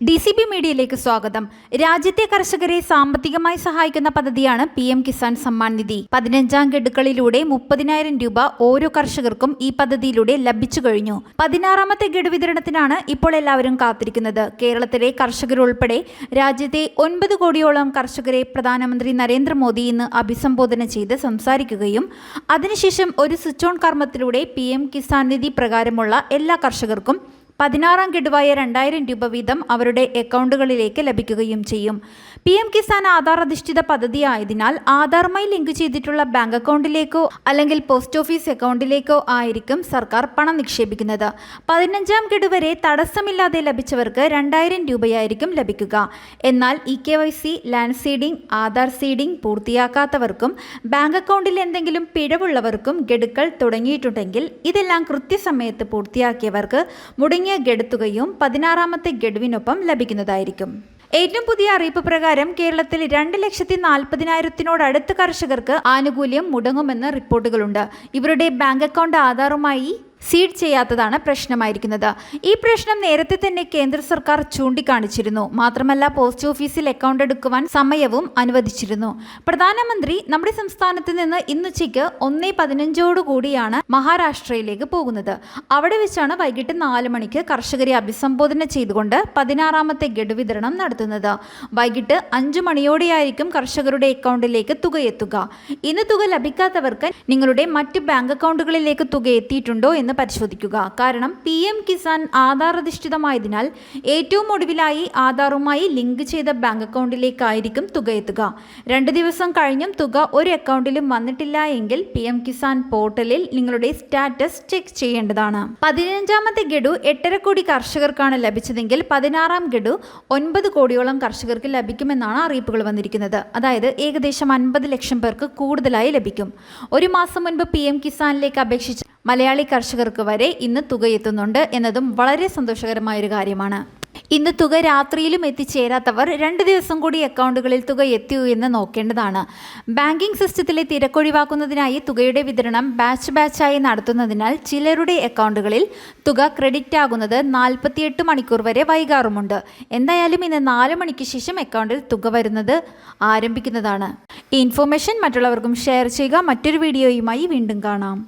D C B മീഡിയയിലേക്ക് സ്വാഗതം. രാജ്യത്തെ കർഷകരെ സാമ്പത്തികമായി സഹായിക്കുന്ന പദ്ധതിയാണ് പി എം കിസാൻ സമ്മാൻ നിധി. പതിനഞ്ചാം ഗഡുക്കളിലൂടെ മുപ്പതിനായിരം രൂപ ഓരോ കർഷകർക്കും ഈ പദ്ധതിയിലൂടെ ലഭിച്ചു കഴിഞ്ഞു. പതിനാറാമത്തെ ഗഡു വിതരണത്തിനാണ് ഇപ്പോൾ എല്ലാവരും കാത്തിരിക്കുന്നത്. കേരളത്തിലെ കർഷകരുൾപ്പെടെ രാജ്യത്തെ ഒൻപത് കോടിയോളം കർഷകരെ പ്രധാനമന്ത്രി നരേന്ദ്രമോദി ഇന്ന് അഭിസംബോധന ചെയ്ത് സംസാരിക്കുകയും അതിനുശേഷം ഒരു സ്വിച്ച് ഓൺ കർമ്മത്തിലൂടെ പി എം കിസാൻ നിധി പ്രകാരമുള്ള എല്ലാ കർഷകർക്കും പതിനാറാം ഗഡുവായ രണ്ടായിരം രൂപ വീതം അവരുടെ അക്കൗണ്ടുകളിലേക്ക് ലഭിക്കുകയും ചെയ്യും. പി എം കിസാൻ ആധാർ അധിഷ്ഠിത പദ്ധതി ആയതിനാൽ ആധാറുമായി ലിങ്ക് ചെയ്തിട്ടുള്ള ബാങ്ക് അക്കൗണ്ടിലേക്കോ അല്ലെങ്കിൽ പോസ്റ്റ് ഓഫീസ് അക്കൗണ്ടിലേക്കോ ആയിരിക്കും സർക്കാർ പണം നിക്ഷേപിക്കുന്നത്. പതിനഞ്ചാം ഗഡു വരെ തടസ്സമില്ലാതെ ലഭിച്ചവർക്ക് രണ്ടായിരം രൂപയായിരിക്കും ലഭിക്കുക. എന്നാൽ E K Y C land seeding Aadhaar seeding പൂർത്തിയാക്കാത്തവർക്കും bank അക്കൗണ്ടിൽ എന്തെങ്കിലും പിഴവുള്ളവർക്കും ഗഡുക്കൾ തുടങ്ങിയിട്ടുണ്ടെങ്കിൽ ഇതെല്ലാം കൃത്യസമയത്ത് പൂർത്തിയാക്കിയവർക്ക് മുടങ്ങിയ ഗഡുത്തുകയും പതിനാറാമത്തെ ഗഡുവിനൊപ്പം ലഭിക്കുന്നതായിരിക്കും. ഏറ്റവും പുതിയ അറിയിപ്പ് പ്രകാരം കേരളത്തിൽ രണ്ട് ലക്ഷത്തി നാൽപ്പതിനായിരത്തിനോടടുത്ത് കർഷകർക്ക് ആനുകൂല്യം മുടങ്ങുമെന്ന് റിപ്പോർട്ടുകളുണ്ട്. ഇവരുടെ ബാങ്ക് അക്കൗണ്ട് ആധാറുമായി സീഡ് ചെയ്യാത്തതാണ് പ്രശ്നമായിരിക്കുന്നത്. ഈ പ്രശ്നം നേരത്തെ തന്നെ കേന്ദ്ര സർക്കാർ ചൂണ്ടിക്കാണിച്ചിരുന്നു. മാത്രമല്ല പോസ്റ്റ് ഓഫീസിൽ അക്കൗണ്ട് എടുക്കുവാൻ സമയവും അനുവദിച്ചിരുന്നു. പ്രധാനമന്ത്രി നമ്മുടെ സംസ്ഥാനത്ത് നിന്ന് ഇന്നുച്ചയ്ക്ക് ഒന്നേ പതിനഞ്ചോടു കൂടിയാണ് മഹാരാഷ്ട്രയിലേക്ക് പോകുന്നത്. അവിടെ വെച്ചാണ് വൈകിട്ട് നാല് മണിക്ക് കർഷകരെ അഭിസംബോധന ചെയ്തുകൊണ്ട് പതിനാറാമത്തെ ഗഡു വിതരണം നടത്തുന്നത്. വൈകിട്ട് അഞ്ചു മണിയോടെയായിരിക്കും കർഷകരുടെ അക്കൗണ്ടിലേക്ക് തുക എത്തുക. ഇന്ന് തുക ലഭിക്കാത്തവർക്ക് നിങ്ങളുടെ മറ്റ് ബാങ്ക് അക്കൗണ്ടുകളിലേക്ക് തുക എത്തിയിട്ടുണ്ടോ എന്ന് പരിശോധിക്കുക. കാരണം പി എം കിസാൻ ആധാർ അധിഷ്ഠിതമായതിനാൽ ഏറ്റവും ഒടുവിലായി ആധാറുമായി ലിങ്ക് ചെയ്ത ബാങ്ക് അക്കൗണ്ടിലേക്കായിരിക്കും തുക എത്തുക. രണ്ട് ദിവസം കഴിഞ്ഞും തുക ഒരു അക്കൗണ്ടിലും വന്നിട്ടില്ല എങ്കിൽ പി എം കിസാൻ പോർട്ടലിൽ നിങ്ങളുടെ സ്റ്റാറ്റസ് ചെക്ക് ചെയ്യേണ്ടതാണ്. പതിനഞ്ചാമത്തെ ഗഡു എട്ടര കോടി കർഷകർക്കാണ് ലഭിച്ചതെങ്കിൽ പതിനാറാം ഗഡു ഒൻപത് കോടിയോളം കർഷകർക്ക് ലഭിക്കുമെന്നാണ് അറിയിപ്പുകൾ വന്നിരിക്കുന്നത്. അതായത് ഏകദേശം അൻപത് ലക്ഷം പേർക്ക് കൂടുതലായി ലഭിക്കും. ഒരു മാസം മുൻപ് പി എം കിസാനിലേക്ക് അപേക്ഷിച്ച് മലയാളി കർഷകർക്ക് വരെ ഇന്ന് തുക എത്തുന്നുണ്ട് എന്നതും വളരെ സന്തോഷകരമായ ഒരു കാര്യമാണ്. ഇന്ന് തുക രാത്രിയിലും എത്തിച്ചേരാത്തവർ രണ്ട് ദിവസം കൂടി അക്കൗണ്ടുകളിൽ തുക എത്തിയോ എന്ന് നോക്കേണ്ടതാണ്. ബാങ്കിംഗ് സിസ്റ്റത്തിലെ തിരക്കൊഴിവാക്കുന്നതിനായി തുകയുടെ വിതരണം ബാച്ച് ബാച്ചായി നടത്തുന്നതിനാൽ ചിലരുടെ അക്കൗണ്ടുകളിൽ തുക ക്രെഡിറ്റ് ആകുന്നത് നാൽപ്പത്തിയെട്ട് മണിക്കൂർ വരെ വൈകാറുമുണ്ട്. എന്തായാലും ഇന്ന് നാല് മണിക്ക് ശേഷം അക്കൗണ്ടിൽ തുക വരുന്നത് ആരംഭിക്കുന്നതാണ്. ഇൻഫോർമേഷൻ മറ്റുള്ളവർക്കും ഷെയർ ചെയ്യുക. മറ്റൊരു വീഡിയോയുമായി വീണ്ടും കാണാം.